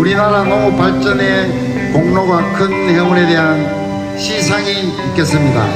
우리나라 농업 발전의 공로가 큰 행운에 대한 시상이 있겠습니다.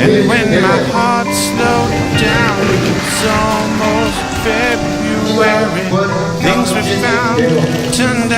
And when my heart slowed down, it's almost February. Things we found turned out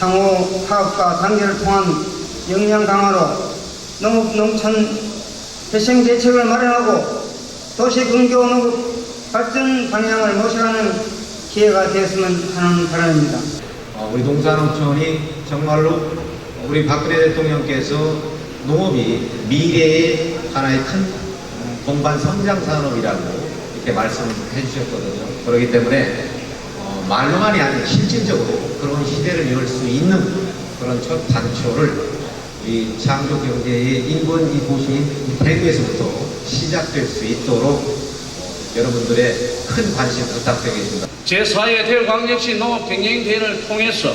상호 파업과 단계를 통한 역량 강화로 농업 농촌 대생 대책을 마련하고 도시 근교 농업 발전 방향을 모셔가는 기회가 되었으면 하는 바람입니다. 어, 우리 농산농촌이 정말로 우리 박근혜 대통령께서 농업이 미래의 하나의 큰 동반 성장 산업이라고 이렇게 말씀을 해주셨거든요. 그렇기 때문에 어, 말로만이 아니라 실질적으로 그런 시대를 열 수 있는 그런 첫 단초를 이 창조 경제의 인권 이 도시인 이 대구에서부터 시작될 수 있도록 어, 여러분들의 큰 관심 부탁드리겠습니다. 제4회 대구광역시 농업경영대회를 통해서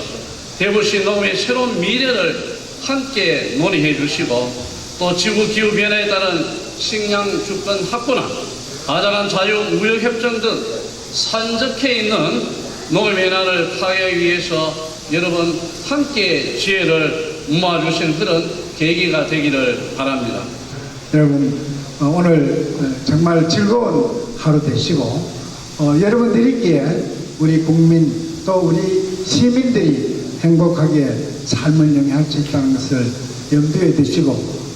대구시 농업의 새로운 미래를 함께 논의해 주시고 또 지구 기후 변화에 따른 식량 주권 확보나 가장한 자유 무역 협정 등 산적해 있는 농업 변화를 파괴하기 위해서 여러분 함께 지혜를 모아주신 그런 계기가 되기를 바랍니다. 여러분 어, 오늘 어, 정말 즐거운 하루 되시고 어, 여러분들이기에 우리 국민 또 우리 시민들이 행복하게 삶을 영위할 수 있다는 것을 염두에 두시고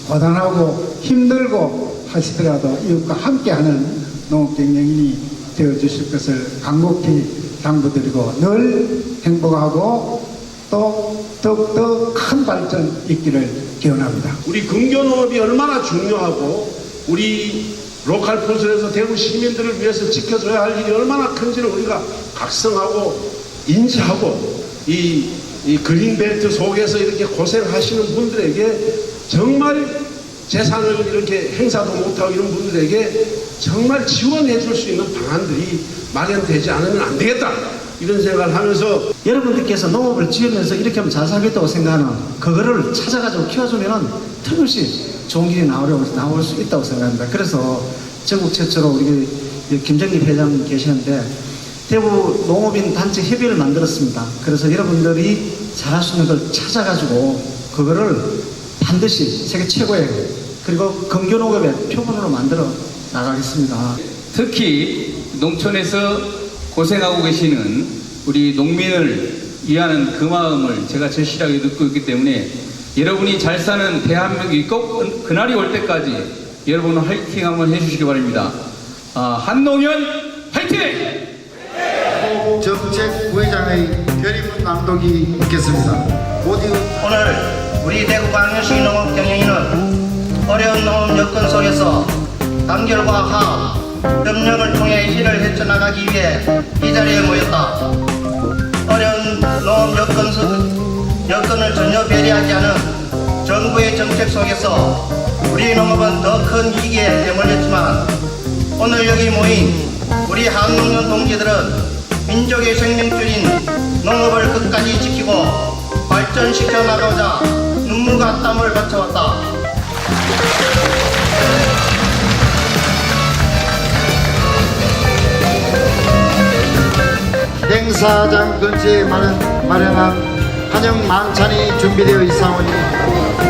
고단하고 힘들고 하시더라도 이웃과 함께하는 농업경영인이 되어주실 것을 간곡히 당부드리고 늘 행복하고 또 더욱더 큰 발전 있기를 기원합니다. 우리 근교농업이 얼마나 중요하고 우리 로컬 푸드에서 대구 시민들을 위해서 지켜줘야 할 일이 얼마나 큰지를 우리가 각성하고 인지하고 이, 이 그린벨트 속에서 이렇게 고생하시는 분들에게 정말 재산을 이렇게 행사도 못하고 이런 분들에게 정말 지원해 줄 수 있는 방안들이 마련되지 않으면 안 되겠다 이런 생각을 하면서 여러분들께서 농업을 지으면서 이렇게 하면 잘 살겠다고 생각하는 그거를 찾아가지고 키워주면은 틀림없이 좋은 길이 나오려고, 나올 수 있다고 생각합니다. 그래서 전국 최초로 우리 김정립 회장님 계시는데 대구 농업인 단체 협의를 만들었습니다. 그래서 여러분들이 잘할 수 있는 걸 찾아가지고 그거를 반드시 세계 최고의 그리고 근교농업의 표본으로 만들어 나가겠습니다. 특히 농촌에서 고생하고 계시는 우리 농민을 위하는 그 마음을 제가 절실하게 듣고 있기 때문에 여러분이 잘 사는 대한민국이 꼭 그날이 올 때까지 여러분 화이팅 한번 해주시기 바랍니다. 아, 한농현 화이팅! 정책 부회장의 결의문 낭독이 있겠습니다. 모두 오늘 우리 대구 광역시 농업 경영인은 어려운 농업 여건 속에서 단결과 화합, 협력을 통해 일을 헤쳐나가기 위해 이 자리에 모였다. 어려운 농업 여건 속, 여건을 전혀 배려하지 않은 정부의 정책 속에서 우리 농업은 더 큰 위기에 내몰렸지만 오늘 여기 모인 우리 한농년 동지들은 민족의 생명줄인 농업을 끝까지 지키고 발 발전시켜 나가자 눈물과 땀을 바쳐왔다. 행사장 근처에 마련, 마련한 한영 만찬이 준비되어 있사오니